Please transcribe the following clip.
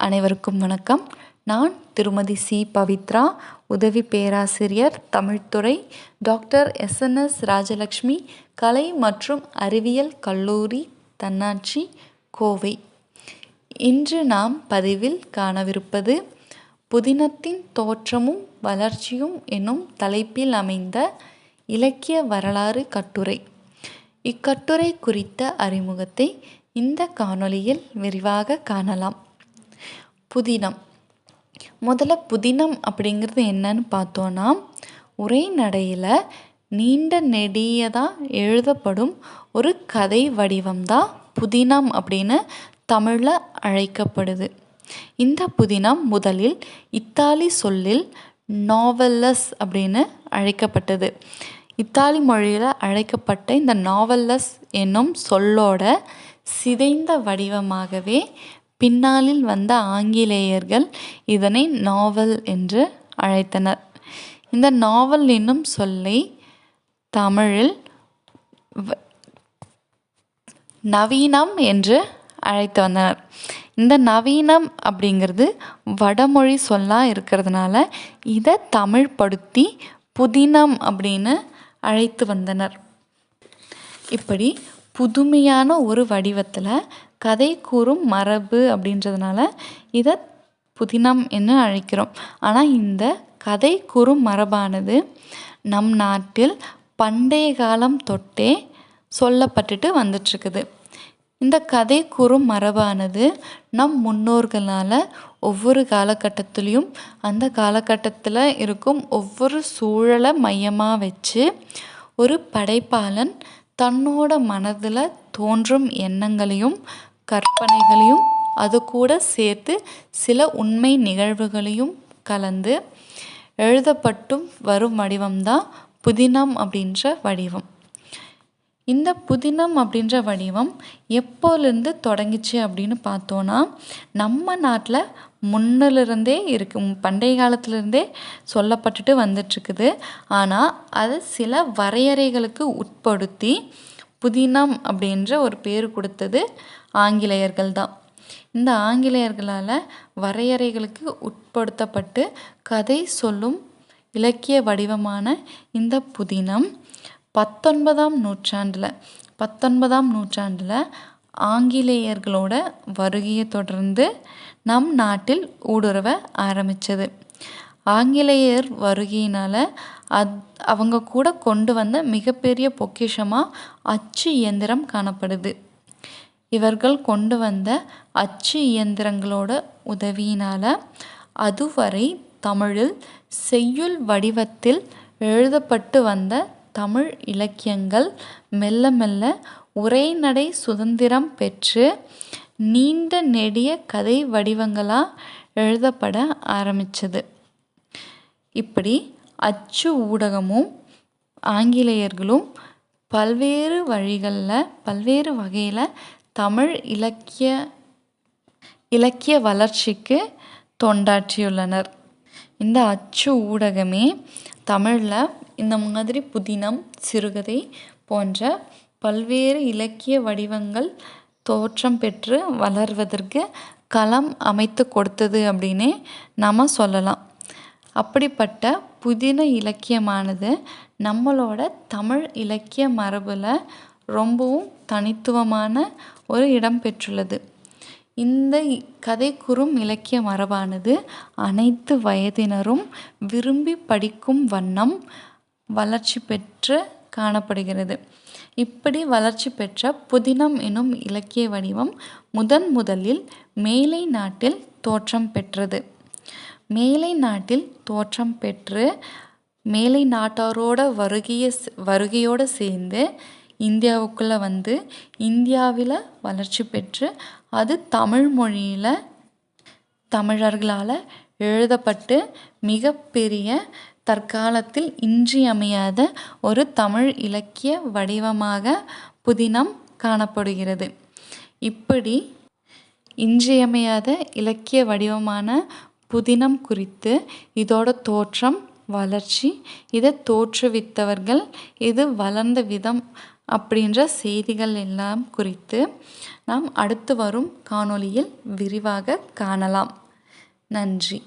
அனைவருக்கும் வணக்கம். நான் திருமதி சி. பவித்ரா உதவி பேராசிரியர் தமிழ்துறை டாக்டர் எஸ்என்எஸ் ராஜலக்ஷ்மி கலை மற்றும் அறிவியல் கல்லூரி தன்னாட்சி கோவை. இன்று நாம் பதிவில் காணவிருப்பது புதினத்தின் தோற்றமும் வளர்ச்சியும் எனும் தலைப்பில் அமைந்த இலக்கிய வரலாறு கட்டுரை. இக்கட்டுரை குறித்த அறிமுகத்தை இந்த காணொளியில் விரிவாக காணலாம். புதினம். முதல்ல புதினம் அப்படிங்கிறது என்னன்னு பார்த்தோன்னா உரைநடையில் நீண்ட நெடியதாக எழுதப்படும் ஒரு கதை வடிவம்தான் புதினம் அப்படின்னு தமிழில் அழைக்கப்படுது. இந்த புதினம் முதலில் இத்தாலி சொல்லில் நாவல்லஸ் அப்படின்னு அழைக்கப்பட்டது. இத்தாலி மொழியில் அழைக்கப்பட்ட இந்த நாவல்லஸ் என்னும் சொல்லோட சிதைந்த வடிவமாகவே பின்னாளில் வந்த ஆங்கிலேயர்கள் இதனை நாவல் என்று அழைத்தனர். இந்த நாவல் என்னும் சொல்லை தமிழில் நவீனம் என்று அழைத்து வந்தனர். இந்த நவீனம் அப்படிங்கிறது வடமொழி சொல்லாக இருக்கிறதுனால இதை தமிழ்படுத்தி புதினம் அப்படின்னு அழைத்து வந்தனர். இப்படி புதுமையான ஒரு வடிவத்தில் கதை கூறும் மரபு அப்படின்றதுனால இதை புதினம் என்று அழைக்கிறோம். ஆனால் இந்த கதை கூறும் மரபானது நம் நாட்டில் பண்டைய காலம் தொட்டே சொல்லப்பட்டுட்டு வந்துட்டுருக்குது. இந்த கதை கூறும் மரபானது நம் முன்னோர்களால் ஒவ்வொரு காலகட்டத்துலேயும் அந்த காலகட்டத்தில் இருக்கும் ஒவ்வொரு சூழலை மையமாக வச்சு ஒரு படைப்பாளன் தன்னோட மனதில் தோன்றும் எண்ணங்களையும் கற்பனைகளையும் அது கூட சேர்த்து சில உண்மை நிகழ்வுகளையும் கலந்து எழுதப்பட்டும் வரும் வடிவம்தான் புதினம் அப்படின்ற வடிவம். இந்த புதினம் அப்படின்ற வடிவம் எப்போலேருந்து தொடங்கிச்சு அப்படின்னு பார்த்தோன்னா நம்ம நாட்டில் முன்னிலிருந்தே இருக்கு பண்டைய காலத்துலேருந்தே சொல்லப்பட்டுட்டு வந்துட்டுருக்குது ஆனால் அது சில வரையறைகளுக்கு உட்படுத்தி புதினம் அப்படின்ற ஒரு பேர் கொடுத்தது ஆங்கிலேயர்கள் தான் இந்த ஆங்கிலேயர்களால் வரையறைகளுக்கு உட்படுத்தப்பட்டு கதை சொல்லும் இலக்கிய வடிவமான இந்த புதினம் பத்தொன்பதாம் நூற்றாண்டில் பத்தொன்பதாம் நூற்றாண்டில் ஆங்கிலேயர்களோட வருகையை தொடர்ந்து நம் நாட்டில் ஊடுருவ ஆரம்பித்தது ஆங்கிலேயர் வருகையினால் அத் அவங்க கூட கொண்டு வந்த மிகப்பெரிய பொக்கிஷமாக அச்சு இயந்திரம் காணப்படுது. இவர்கள் கொண்டு வந்த அச்சு இயந்திரங்களோட உதவியினால் அதுவரை தமிழில் செய்யுள் வடிவத்தில் எழுதப்பட்டு வந்த தமிழ் இலக்கியங்கள் மெல்ல மெல்ல உரைநடை சுதந்திரம் பெற்று நீண்ட நெடிய கதை வடிவங்களாக எழுதப்பட ஆரம்பித்தது இப்படி அச்சு ஊடகமும் ஆங்கிலேயர்களும் பல்வேறு வழிகளில் பல்வேறு வகையில் தமிழ் இலக்கிய இலக்கிய வளர்ச்சிக்கு தொண்டாற்றியுள்ளனர். இந்த அச்சு ஊடகமே தமிழில் இந்த மாதிரி புதினம் சிறுகதை போன்ற பல்வேறு இலக்கிய வடிவங்கள் தோற்றம் பெற்று வளர்வதற்கு களம் அமைத்து கொடுத்தது அப்படின்னே நம்ம சொல்லலாம். அப்படிப்பட்ட புதின இலக்கியமானது நம்மளோட தமிழ் இலக்கிய மரபில் ரொம்பவும் தனித்துவமான ஒரு இடம் பெற்றுள்ளது. இந்த கதை இலக்கிய மரபானது அனைத்து வயதினரும் விரும்பி படிக்கும் வண்ணம் வளர்ச்சி பெற்று காணப்படுகிறது. இப்படி வளர்ச்சி பெற்ற புதினம் எனும் இலக்கிய வடிவம் முதன் முதலில் மேலை நாட்டில் தோற்றம் பெற்றது. மேலை நாட்டில் தோற்றம் பெற்று மேலை நாட்டாரோட வருகையை வருகையோடு சேர்ந்து இந்தியாவுக்குள்ளே வந்து இந்தியாவில் வளர்ச்சி பெற்று அது தமிழ் மொழியில் தமிழர்களால் எழுதப்பட்டு மிகப்பெரிய தற்காலத்தில் இன்றியமையாத ஒரு தமிழ் இலக்கிய வடிவமாக புதினம் காணப்படுகிறது. இப்படி இன்றியமையாத இலக்கிய வடிவமான புதினம் குறித்து இதோட தோற்றம் வளர்ச்சி இதை தோற்றுவித்தவர்கள் இது வளர்ந்த விதம் அப்படின்ற செய்திகள் எல்லாம் குறித்து நாம் அடுத்து வரும் காணொளியில் விரிவாக காணலாம். நன்றி.